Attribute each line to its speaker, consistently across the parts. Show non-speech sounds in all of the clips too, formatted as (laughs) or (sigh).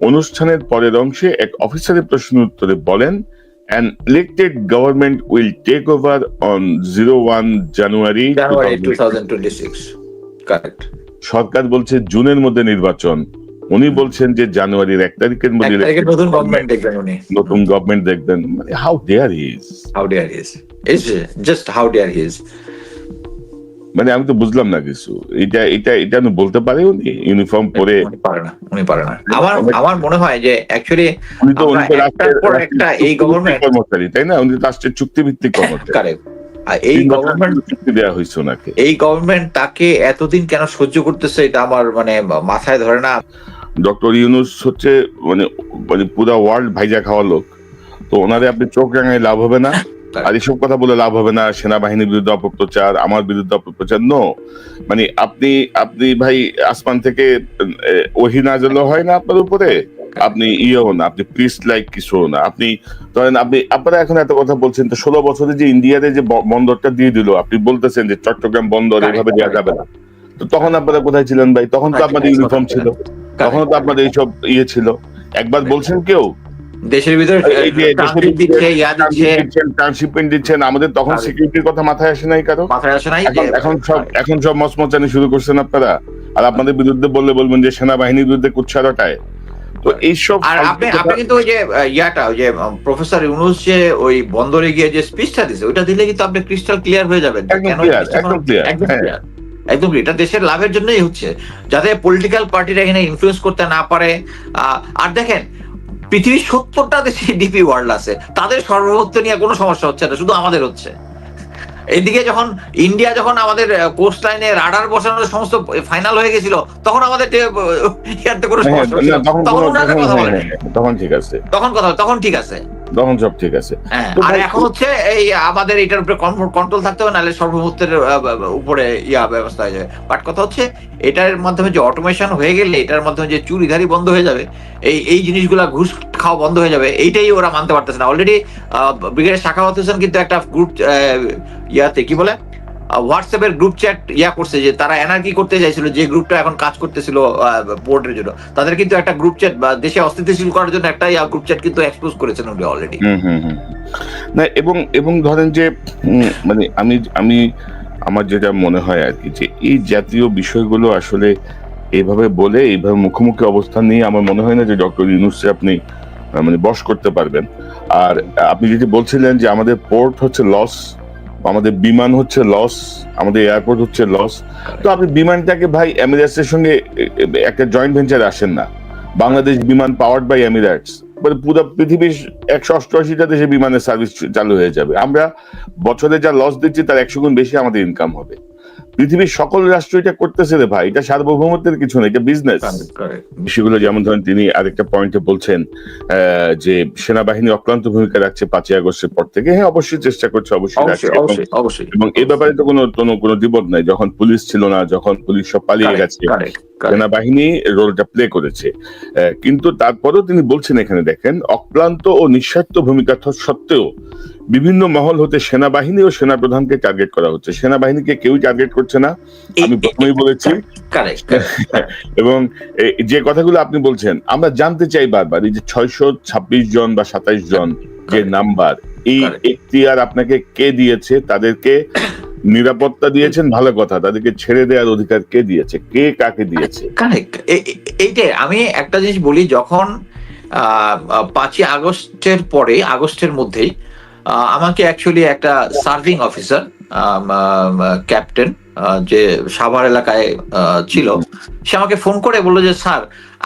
Speaker 1: অনুষ্ঠানের পরের অংশে এক অফিসারের প্রশ্নের উত্তরে বলেন an elected government will take over on zero one January সরকার বলছে জুনের মধ্যে নির্বাচন। উনি বলছেন যে জানুয়ারির এক তারিখের মধ্যে
Speaker 2: নতুন গভর্নমেন্ট দেখবেন উনি।
Speaker 1: নতুন গভর্নমেন্ট দেখবেন। How dare is
Speaker 2: how dare his is just how dare his
Speaker 1: মানে আমি তো বুঝলাম না কিছু। এটা এটা এটা আমি বলতে পারি উনি? ইউনিফর্ম পরে
Speaker 2: পারে না উনি পারে না। আমার আমার মনে হয় যে অ্যাকচুয়ালি
Speaker 1: উনি তো
Speaker 2: একটা এই government-
Speaker 1: কর্মচারী তাই না? উনি রাষ্ট্রের চুক্তিভিত্তিক কর্মচারী।
Speaker 2: কারেক্ট এই গভর্নমেন্ট
Speaker 1: চুক্তি দেওয়া হয়েছে ওনাকে।
Speaker 2: এই গভর্নমেন্ট তাকে এতদিন কেন সহ্য করতেছে এটা আমার মানে মাথায় ধরে না।
Speaker 1: ডক্টর ইউনুস হচ্ছে মানে মানে পুরো ওয়ার্ল্ড ভাইজা খাওয়া লোক। তো ওনারে আপনি চোখ রাঙায় লাভ হবে না। আর এসব কথা বলে লাভ হবে না সেনাবাহিনীর বিরুদ্ধে অপপ্রচার আমার বিরুদ্ধে অপপ্রচার নো মানে আপনি আপনি ভাই আসমান থেকে ওহি হয় না আপনার উপরে। আপনি ইয়েও না আপনি প্রিস্ট লাইক কিছু না। আপনি ধরেন আপনি আপনারা এখন এত কথা বলছেন তো ষোলো বছরে যে ইন্ডিয়াতে যে বন্দরটা দিয়ে দিল আপনি বলতেছেন যে চট্টগ্রাম বন্দর এভাবে দেওয়া যাবে না। তো তখন আপনারা কোথায় ছিলেন ভাই? তখন তো আপনাদের ইউনিফর্ম ছিল। তখন তো আপনাদের এইসব ইয়ে ছিল। একবার বলছেন কেউ?
Speaker 2: দেশের ভিতরে
Speaker 1: ট্রান্সশিপমেন্ট দিচ্ছেন আমাদের তখন সিকিউরিটির কথা মাথায় আসে নাই কারও?
Speaker 2: মাথায় আসে নাই?
Speaker 1: এখন সব এখন সব মচমচানি শুরু করছেন আপনারা। আর আপনাদের বিরুদ্ধে বললে বলবেন যে সেনাবাহিনীর বিরুদ্ধে কুৎসারটায় তো এইসব
Speaker 2: আর আপনি আপনি কিন্তু ওই যে ইয়াটা ওই যে প্রফেসর ইউনুস যে ওই বন্দরে গিয়ে যে স্পিচটা দিছে ওইটা দিলে কিন্তু আপনি ক্রিস্টাল ক্লিয়ার হয়ে যাবেন
Speaker 1: একদম
Speaker 2: জিনিসটা
Speaker 1: একদম হ্যাঁ।
Speaker 2: এটা দেশের লাভের জন্যই হচ্ছে। যাতে পলিটিক্যাল পার্টিরা এখানে ইনফ্লুয়েন্স করতে না পারে। আর দেখেন পৃথিবীর সত্তরটা দেশে ডিপি ওয়ার্ল্ড আছে। তাদের সর্বভৌমত্ব নিয়ে কোনো সমস্যা হচ্ছে না শুধু আমাদের হচ্ছে। এদিকে যখন ইন্ডিয়া যখন আমাদের কোস্ট লাইনে রাডার বসানোর সমস্ত ফাইনাল হয়ে গেছিল তখন আমাদের কোনো
Speaker 1: হ্যাঁ,
Speaker 2: সমস্যা।
Speaker 1: তখন
Speaker 2: কথা
Speaker 1: হ্যাঁ, তখন ঠিক আছে।
Speaker 2: তখন কথা তখন ঠিক আছে।
Speaker 1: তখন সব ঠিক আছে।
Speaker 2: হ্যাঁ আর এখন হচ্ছে এই আমাদের এটার উপরে কন্ট্রোল থাকতে হবে নাহলে সর্বভৌমত্বের উপরে ইয়া ব্যবস্থা হয়ে যাবে। বাট কথা হচ্ছে এটার মাধ্যমে যে অটোমেশন হয়ে গেলে এটার মাধ্যমে যে চুরিধারি বন্ধ হয়ে যাবে এই এই জিনিসগুলা ঘুষ খাওয়া বন্ধ হয়ে যাবে এইটাই ওরা মানতে পারতেছে না। অলরেডি ব্রিগেডের শাখা হোসেন কিন্তু একটা গ্রুপ ইয়াতে কি বলে? হোয়াটসঅ্যাপের গ্রুপ চ্যাট ইয়া করছে যে তারা এনার্কি করতে চাইছিল, যে গ্রুপটা এখন কাজ করতেছিল বোর্ডের জন্য। তাদের কিন্তু একটা গ্রুপ চ্যাট বা দেশে অস্থিতিশীল করার জন্য একটা ইয়া গ্রুপ চ্যাট কিন্তু এক্সপোজ করেছেন উনি অলরেডি
Speaker 1: না, এবং এবং ধরেন যে মানে আমি আমি, আমার যেটা মনে হয় আর কি, যে এই জাতীয় বিষয়গুলো আসলে এইভাবে বলে এইভাবে মুখোমুখি অবস্থান নিয়ে আমার মনে হয় না যে ডক্টর ইউনুসে আপনি মানে বশ করতে পারবেন। আর আপনি যেটি বলছিলেন যে আমাদের পোর্ট হচ্ছে লস আমাদের বিমান হচ্ছে লস, আমাদের এয়ারপোর্ট হচ্ছে লস। তো আপনি বিমানটাকে ভাই এমিরেটসের সঙ্গে, একটা জয়েন্ট ভেঞ্চার আসেন না। বাংলাদেশ বিমান পাওয়ার বাই এমিরেটস মানে পুরো পৃথিবীর একশো অষ্টআশিটা দেশে বিমানের সার্ভিস চালু হয়ে যাবে। আমরা বছরে যা লস দিচ্ছি, তার একশো গুণ বেশি আমাদের ইনকাম হবে। পৃথিবীর সকল রাষ্ট্র এটা করতেছে রে ভাই এটা সার্বভৌমত্বের কিছু না এটা বিজনেস বিষয়গুলো যেমন ধরেন তিনি আরেকটা পয়েন্টে বলছেন যে সেনাবাহিনী অক্লান্ত ভূমিকা রাখছে পাঁচই আগস্টের পর থেকে। হ্যাঁ অবশ্যই চেষ্টা করছে অবশ্যই এবং-
Speaker 2: অবশ্যই অবশ্যই
Speaker 1: এবং এই ব্যাপারে তো কোনো কোনো দ্বিমত নাই। যখন পুলিশ ছিল না যখন পুলিশ সব পালিয়ে গেছে. সেনাবাহিনী রোলটা প্লে করেছে। কিন্তু তারপরেও তিনি বলছেন এখানে দেখেন অক্লান্ত ও নিঃস্বার্থ ভূমিকা সত্ত্বেও বিভিন্ন মহল হতে সেনাবাহিনী ও সেনাপ্রধানকে টার্গেট করা হচ্ছে। সেনাবাহিনীকে কেউ টার্গেট করছে না আমি প্রথমেই বলেছি. (laughs) এবং যে কথাগুলো আপনি বলছেন আমরা জানতে চাই বারবার এই যে ছয়শো ছাব্বিশ জন বা সাতাইশ জন যে নাম্বার এই. এখতিয়ার আপনাকে কে দিয়েছে? তাদেরকে (coughs) নিরাপত্তা দিয়েছেন? ভালো কথা তাদেরকে ছেড়ে দেওয়ার অধিকার কে দিয়েছে? কে কাকে দিয়েছে?
Speaker 2: এ- এইটাই আমি একটা জিনিস বলি যখন আহ, পাঁচই আগস্টের পরে আগস্টের মধ্যেই আমাকে অ্যাকচুয়ালি একটা সার্ভিং অফিসার ক্যাপ্টেন যে সাভার এলাকায় ছিল, সে আমাকে ফোন করে বলল যে, স্যার,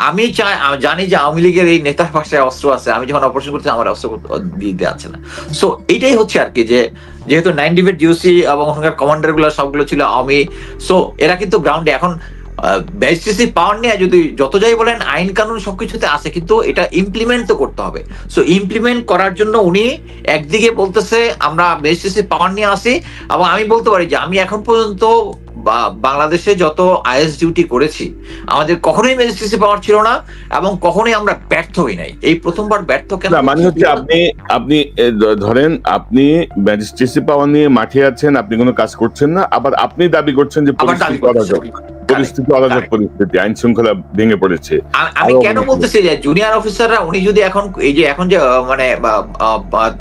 Speaker 2: আমি চাই জানি যে আওয়ামী লীগের এই নেতার পাশে অস্ত্র আছে, আমি যখন অপারেশন করছি, আমার অস্ত্র দিতে আছে না। সো এইটাই হচ্ছে আর কি যে, যেহেতু নাইন ডিভিট জিওসি এবং ওখানকার কমান্ডারগুলো সবগুলো ছিল আওয়ামী সো এরা কিন্তু গ্রাউন্ডে এখন পাওয়ার নিয়ে যদি যত যাই বলেন আইন কানুন সবকিছুতে আছে কিন্তু এটা ইমপ্লিমেন্ট তো করতে হবে। সো ইমপ্লিমেন্ট করার জন্য উনি একদিকে বলতেছে আমরা পাওয়ার নিয়ে আসি এবং আমি বলতে পারি যে আমি এখন পর্যন্ত বাংলাদেশে যত আইএস ডিউটি করেছি আমাদের কখনোই ম্যাজিস্ট্রেসি পাওয়ার ছিল না এবং কখনোই আমরা ব্যর্থ হই নাই। এই প্রথমবার ব্যর্থ কেন
Speaker 1: মানে হচ্ছে? আপনি আপনি ধরেন আপনি ম্যাজিস্ট্রেসি পাওয়ার নিয়ে মাঠে আছেন আপনি কোনো কাজ করছেন না আবার আপনি দাবি করছেন যে
Speaker 2: দাবি
Speaker 1: পরিস্থিতি অরাজক পরিস্থিতি আইন শৃঙ্খলা ভেঙে পড়েছে।
Speaker 2: আমি কেন বলতেছি যে জুনিয়র অফিসাররা উনি যদি এখন এই যে এখন যে মানে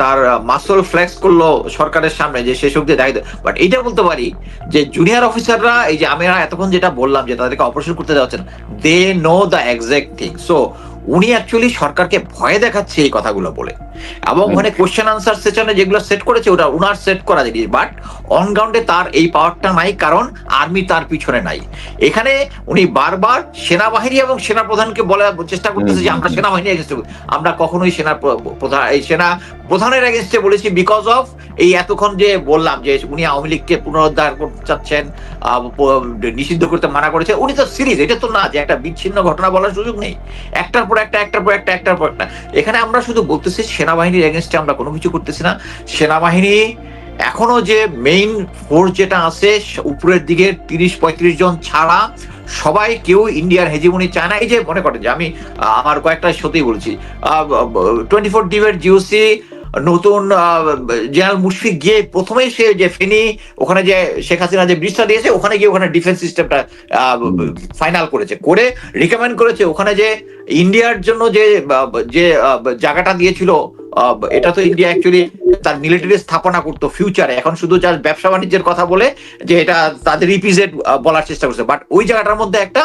Speaker 2: তার মাসল ফ্লেক্স করল সরকারের সামনে যে সেসব দিয়ে দায়িত্ব বাট এটা বলতে পারি যে জুনিয়র অফিসাররা এই যে আমি এতক্ষণ যেটা বললাম যে তাদেরকে অপারেশন করতে দেওয়া হচ্ছে they know the exact thing so উনি অ্যাকচুয়ালি সরকারকে ভয় দেখাচ্ছে এই কথাগুলো বলে। এবং ওখানে কোশ্চেন আনসার সেশনে যেগুলো সেট করেছে ওটা উনার সেট করা জিনিস। বাট অন গ্রাউন্ডে তার এই পাওয়ারটা নাই কারণ আর্মি তার পিছনে নাই। এখানে উনি বারবার সেনাবাহিনী এবং সেনা প্রধানকে বলার চেষ্টা করতেছে যে আমরা সেনাবাহিনী এগেনস্টে আমরা কখনোই সেনা প্রধান এই সেনা প্রধানের এগেনস্টে বলেছি বিকজ অফ এই এতক্ষণ যে বললাম যে উনি আওয়ামী লীগকে পুনরুদ্ধার করতে চাচ্ছেন নিষিদ্ধ করতে মানা করেছে। উনি তো সিরিজ এটা তো না যে একটা বিচ্ছিন্ন ঘটনা বলার সুযোগ নেই। একটার পর একটা, একটার পর একটা, একটার পর একটা। এখানে আমরা শুধু বলতেছি সেনাবাহিনীর এগেনস্টে আমরা কোনো কিছু করতেছি না। সেনাবাহিনী এখনও যে মেইন ফোর্স যেটা আছে, উপরের দিকে তিরিশ, পঁয়ত্রিশ জন ছাড়া সবাই কেউ ইন্ডিয়ার হেজিমনি চায় না। এই যে মনে করেন যে আমি আমার কয়েকটা সত্যি বলছি। টোয়েন্টি ফোর ডিভের জিওসি নতুন জেনারেল মুশফিক গিয়ে প্রথমেই সে যে ফেনি, ওখানে যে শেখ হাসিনা যে ব্রিজটা দিয়েছে, ওখানে গিয়ে ওখানে ডিফেন্স সিস্টেমটা ফাইনাল করেছে। করে রিকমেন্ড করেছে ওখানে যে ইন্ডিয়ার জন্য যে যে জায়গাটা দিয়েছিল এটা তো ইন্ডিয়া অ্যাকচুয়ালি তার মিলিটারি স্থাপনা করতো ফিউচারে এখন শুধু যার ব্যবসা বাণিজ্যের কথা বলে যে এটা তাদের রিপিজেট বলার চেষ্টা করছে। বাট ওই জায়গাটার মধ্যে একটা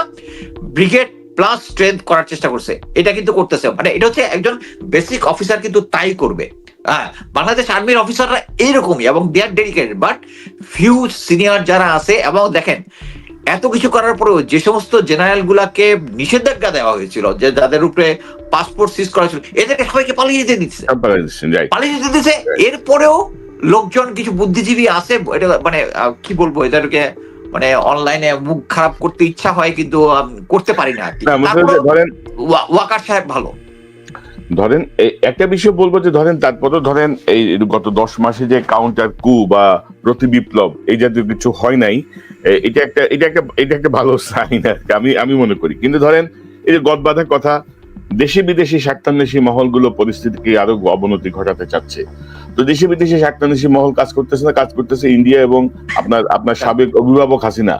Speaker 2: ব্রিগেড প্লাস স্ট্রেংথ করার চেষ্টা করছে। এটা কিন্তু করতেছে। মানে এটা হচ্ছে একজন বেসিক অফিসার কিন্তু তাই করবে। হ্যাঁ বাংলাদেশ আর্মির অফিসাররা এইরকমই এবং they are dedicated but few senior যারা আছে এবং দেখেন এত কিছু করার পরেও যে সমস্ত জেনারেল গুলাকে নিষেধাজ্ঞা দেওয়া হয়েছিল যে যাদের উপরে পাসপোর্ট সিজ করা ছিল এদেরকে সবাইকে পালিয়ে যেতে দিচ্ছে।
Speaker 1: right.
Speaker 2: পালিয়ে যেতে দিচ্ছে। এরপরেও লোকজন কিছু বুদ্ধিজীবী আছে এটা মানে কি বলব এদেরকে মানে অনলাইনে মুখ খারাপ করতে ইচ্ছা হয় কিন্তু করতে পারি না
Speaker 1: ধরেন
Speaker 2: ওয়াকার সাহেব ভালো।
Speaker 1: ধরেন একটা বিষয় বলব যে ধরেন তারপরে ধরেন এই গত দশ মাসে যে কাউন্টার কু বা প্রতি বিপ্লব, এই জাতীয় কিছু হয় নাই এটা একটা এটা একটা এটা একটা ভালো সাইন আমি আমি মনে করি। কিন্তু ধরেন, এই যে গদ বাঁধা কথা দেশে বিদেশি স্বার্থান্বেষী মহলগুলো পরিস্থিতিকে আরও অবনতি ঘটাতে চাচ্ছে। তো দেশে বিদেশি স্বার্থান্বেষী মহল কাজ করতেছে না, কাজ করতেছে ইন্ডিয়া এবং আপনার আপনার সাবেক অভিভাবক হাসিনা।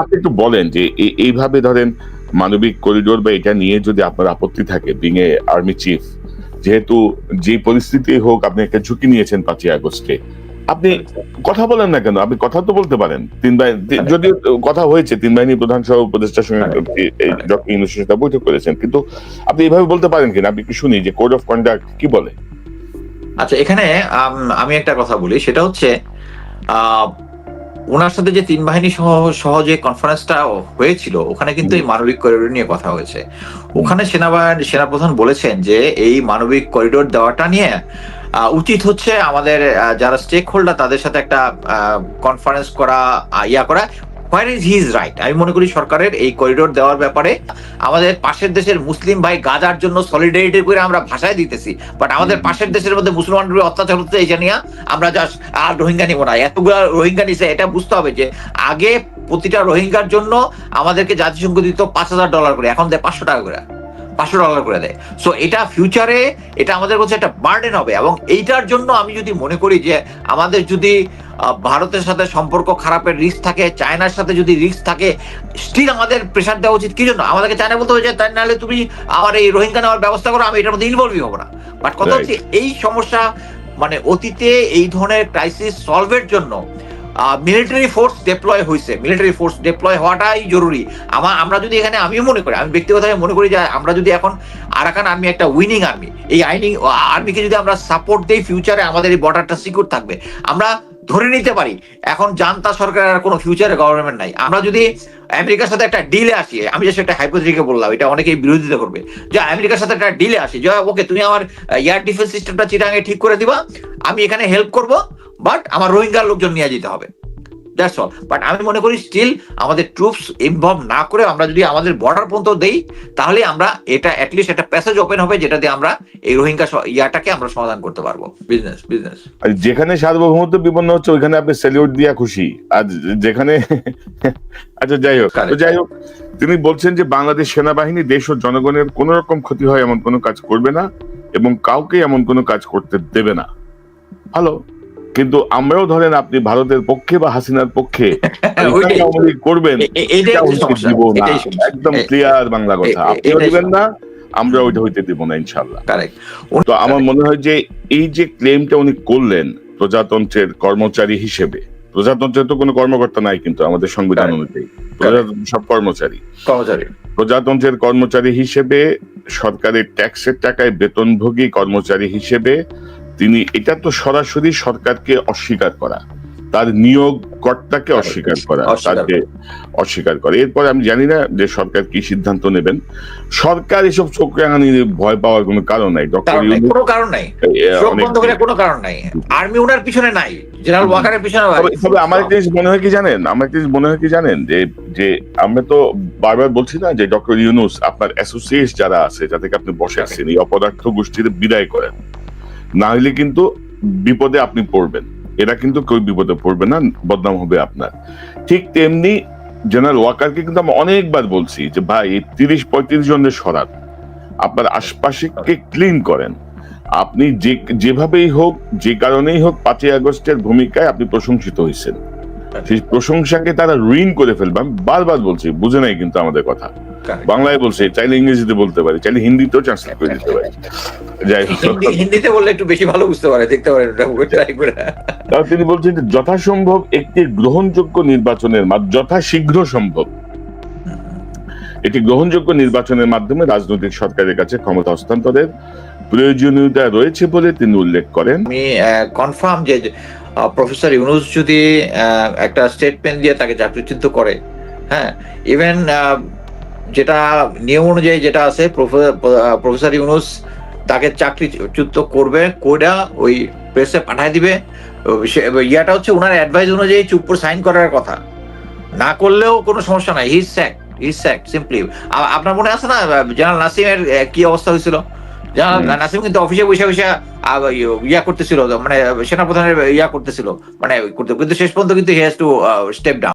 Speaker 1: আপনি একটু বলেন যে এইভাবে ধরেন মানবিক করিডোর বা এটা নিয়ে যদি আপনার আপত্তি থাকে বিং এ আর্মি চিফ যেহেতু যে পরিস্থিতি হোক আপনি একটা ঝুঁকি নিয়েছেন পাঁচই আগস্টে। আপনি কথা বলেন না কেন? আপনি কথা তো বলতে পারেন। তিন বাহিনী তি- যদিও কথা হয়েছে তিন বাহিনী প্রধান সহ উপদেষ্টার সঙ্গে ডক্টর ইউনুসের সাথে বৈঠক করেছেন। কিন্তু আপনি এইভাবে বলতে পারেন কিনা? আপনি কি শুনি যে কোড অফ কন্ডাক্ট কি বলে?
Speaker 2: আচ্ছা এখানে আমি একটা কথা বলি। সেটা হচ্ছে আহ, ওনার সাথে যে তিন বাহিনী সহ সহ যে কনফারেন্সটা হয়েছিল, ওখানে কিন্তু এই মানবিক করিডোর নিয়ে কথা হয়েছে। ওখানে সেনাবাহিনী, সেনাপ্রধান বলেছেন যে এই মানবিক করিডোর দেওয়াটা নিয়ে উচিত হচ্ছে আমাদের যারা স্টেক হোল্ডার তাদের সাথে একটা কনফারেন্স করা ইয়া করা। হোয়ার ইজ হিজ রাইট আমি মনে করি সরকারের এই করিডোর দেওয়ার ব্যাপারে আমাদের পাশের দেশের মুসলিম ভাই গাজার জন্য সলিডারিটি করে আমরা ভাষায় দিতেছি। বাট আমাদের পাশের দেশের মধ্যে মুসলমানদের অত্যাচার হচ্ছে এটা নিয়ে আমরা জাস্ট আর রোহিঙ্গা নিব না। এতগুলো রোহিঙ্গা নিছে এটা বুঝতে হবে যে আগে প্রতিটা রোহিঙ্গার জন্য আমাদেরকে জাতিসংঘ দিত পাঁচ হাজার ডলার করে। এখন দেয় পাঁচশো টাকা করে। পাঁচশো ডলার করে দেয়। সো এটা ফিউচারে এটা আমাদের কাছে একটা বার্ডেন হবে। এবং এইটার জন্য আমি যদি মনে করি যে আমাদের যদি ভারতের সাথে সম্পর্ক খারাপের রিস্ক থাকে চায়নার সাথে যদি রিস্ক থাকে স্টিল আমাদের প্রেশার দেওয়া উচিত। কি জন্য? আমাদেরকে চায়না বলতে যে তাই নাহলে তুমি আমার এই রোহিঙ্গা নেওয়ার ব্যবস্থা করো আমি এটার মধ্যে ইনভলভই হব না। বাট কথা. হচ্ছে এই সমস্যা মানে অতীতে এই ধরনের ক্রাইসিস সলভের জন্য মিলিটারি ফোর্স ডেপ্লয় হয়েছে মিলিটারি ফোর্স ডেপ্লয় হওয়াটাই জরুরি। আমার আমরা যদি এখানে আমিও মনে করি আমি ব্যক্তিগতভাবে মনে করি যে আমরা যদি এখন আরাকান আর্মি একটা উইনিং আর্মি এই আইনিং আর্মিকে যদি আমরা সাপোর্ট দিই ফিউচারে আমাদের এই বর্ডারটা সিকিউর থাকবে। আমরা ধরে নিতে পারি। এখন জানতা সরকারের আর কোনো ফিউচারে গভর্নমেন্ট নাই। আমরা যদি আমেরিকার সাথে একটা ডিলে আসি, আমি যে সেটা হাইপোথেটিকে বললাম, এটা অনেকেই বিরোধিতা করবে। যে আমেরিকার সাথে একটা ডিলে আসি, যে ওকে তুমি আমার এয়ার ডিফেন্স সিস্টেমটা চিটাঙে ঠিক করে দিবা, আমি এখানে হেল্প করব বাট আমার রোহিঙ্গার লোকজন নিয়ে যেতে হবে। দ্যাটস অল বাট আমি মনে করি স্টিল আমাদের ট্রুপস ইনভলভ না করে আমরা যদি আমাদের বর্ডার পর্যন্ত দেই তাহলে আমরা এটা অ্যাটলিস্ট একটা প্যাসেজ ওপেন হবে যেটা দিয়ে আমরা এই রোহিঙ্গা ইয়াটাকে আমরা সমাধান করতে পারব। বিজনেস বিজনেস
Speaker 1: আর যেখানে সার্বভৌমত্ব বিপন্ন হচ্ছে ওইখানে আপনি স্যালিউট দিয়া খুশি। আর যেখানে (laughs) আচ্ছা যাই হোক. যাই হোক তিনি বলছেন যে বাংলাদেশ সেনাবাহিনী দেশ ও জনগণের কোন রকম ক্ষতি হয় এমন কোনো কাজ করবে না এবং কাউকে এমন কোনো কাজ করতে দেবে না। ভালো কিন্তু আমরাও ধরেন আপনি ভারতের পক্ষে বা হাসিনার পক্ষে (laughs) করবেন। একদম ক্লিয়ার বাংলা কথা। আপনিও দিবেন না আমরা ওইটা হইতে দিব না ইনশাল্লাহ তো আমার মনে হয় যে এই যে ক্লেমটা উনি করলেন প্রজাতন্ত্রের কর্মচারী হিসেবে প্রজাতন্ত্রের তো কোনো কর্মকর্তা নাই কিন্তু আমাদের সংবিধান অনুযায়ী। প্রজাতন্ত্র সব কর্মচারী।
Speaker 2: কর্মচারী।
Speaker 1: প্রজাতন্ত্রের কর্মচারী হিসেবে সরকারের ট্যাক্সের টাকায় বেতনভোগী কর্মচারী হিসেবে তিনি এটা তো সরাসরি সরকারকে অস্বীকার করা। তার নিয়োগ কর্তাকে অস্বীকার করা তাকে অস্বীকার করে। এরপর আমি জানি না যে সরকার কি সিদ্ধান্ত নেবেন। সরকার এসব চোখ রাঙানি ভয় পাওয়ার কোনো কারণ নাই ডক্টর
Speaker 2: কোনো কারণ নাই। কোনো কারণ নাই। আর্মি ওনার পিছনে নাই জেনারেল ওয়াকারের পিছনে
Speaker 1: তবে আমার একটা জিনিস মনে হয় কি জানেন? আমার একটা জিনিস মনে হয় কি জানেন? যে যে আমরা তো বারবার বলছি না যে ডক্টর ইউনুস আপনার অ্যাসোসিয়েট যারা আছে যাদেরকে আপনি বসে আছেন এই অপদার্থ গোষ্ঠীর বিদায় করেন। না হলে কিন্তু বিপদে আপনি পড়বেন। এরা কিন্তু কেউ বিপদে পড়বে না, বদনাম হবে আপনার। ঠিক তেমনি জেনারেল ওয়াকারকে কিন্তু আমি অনেকবার বলছি যে, ভাই তিরিশ পঁয়ত্রিশ জনের সরান। আপনার আশপাশে ক্লিন করেন। আপনি যে, যেভাবেই হোক, যে কারণেই হোক, পাঁচই আগস্টের ভূমিকায় আপনি প্রশংসিত হয়েছেন সেই প্রশংসাকে তারা রুইন করে ফেলবে। আমি বারবার বলছি, বুঝে নাই কিন্তু আমাদের কথা। বাংলায় বলছে চাইলে ইংরেজিতে বলতে পারি চাইলে হিন্দিতেও ট্রান্সলেট করে দিতে পারি। যাই
Speaker 2: হিন্দিতে বললে একটু বেশি ভালো বুঝতে পারে দেখতে পারে ট্রাই করে।
Speaker 1: তাও তিনি বলছেন যে যথাসম্ভব একটি গ্রহণযোগ্য নির্বাচনের মাধ্যমে যথাশীঘ্র সম্ভব। একটি গ্রহণযোগ্য নির্বাচনের মাধ্যমে রাজনৈতিক সরকারের কাছে ক্ষমতা হস্তান্তরের প্রয়োজনীয়তা রয়েছে বলে তিনি উল্লেখ করেন।
Speaker 2: আমি কনফার্ম যে প্রফেসর ইউনুস যদি একটা স্টেটমেন্ট দিয়ে তাকে চাকরিচ্যুত করে হ্যাঁ ইভেন যেটা নিয়ম অনুযায়ী যেটা আছে প্রফেসর ইউনুস তাকে চাকরিচ্যুত করবে কোডা ওই প্রেসে পাঠায় দিবে। ইয়াটা হচ্ছে ওনার অ্যাডভাইস অনুযায়ী চুপ করে সাইন করার কথা। না করলেও কোনো সমস্যা নাই his sack his sack simply আপনার মনে আছে না জেনারেল নাসিমের কি অবস্থা হয়েছিল। নাসিম কিন্তু অফিসে বসে বসে ইয়া করতেছিল মানে সেনাপ্রধানের ইয়া করতেছিল। মানে করতে কিন্তু শেষ পর্যন্ত কিন্তু he has to step down